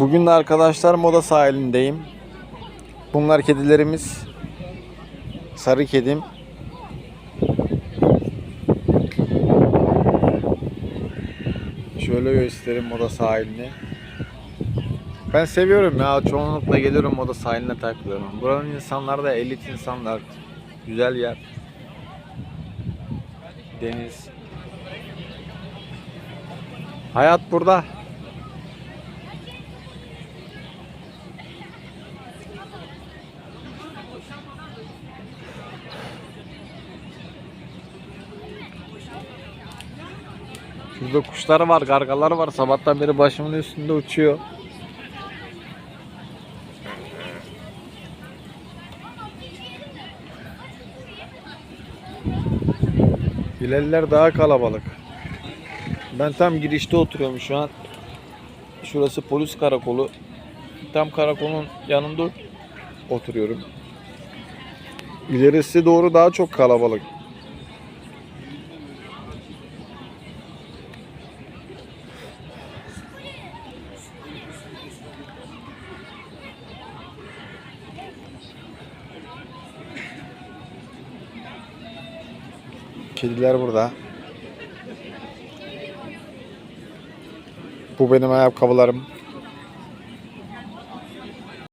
Bugün de arkadaşlar moda sahilindeyim. Bunlar kedilerimiz. Sarı kedim. Şöyle göstereyim moda sahilini. Ben seviyorum ya. Çoğunlukla geliyorum moda sahiline takılıyorum. Buranın insanlar da elit insanlar. Güzel yer. Deniz. Hayat burada. Şurada kuşlar var, gargalar var. Sabahtan beri başımın üstünde uçuyor. Hilaliler daha kalabalık. Ben tam girişte oturuyorum şu an. Şurası polis karakolu. Tam karakolun yanında oturuyorum. İlerisi doğru daha çok kalabalık. Kediler burada. Bu benim ayakkabılarım.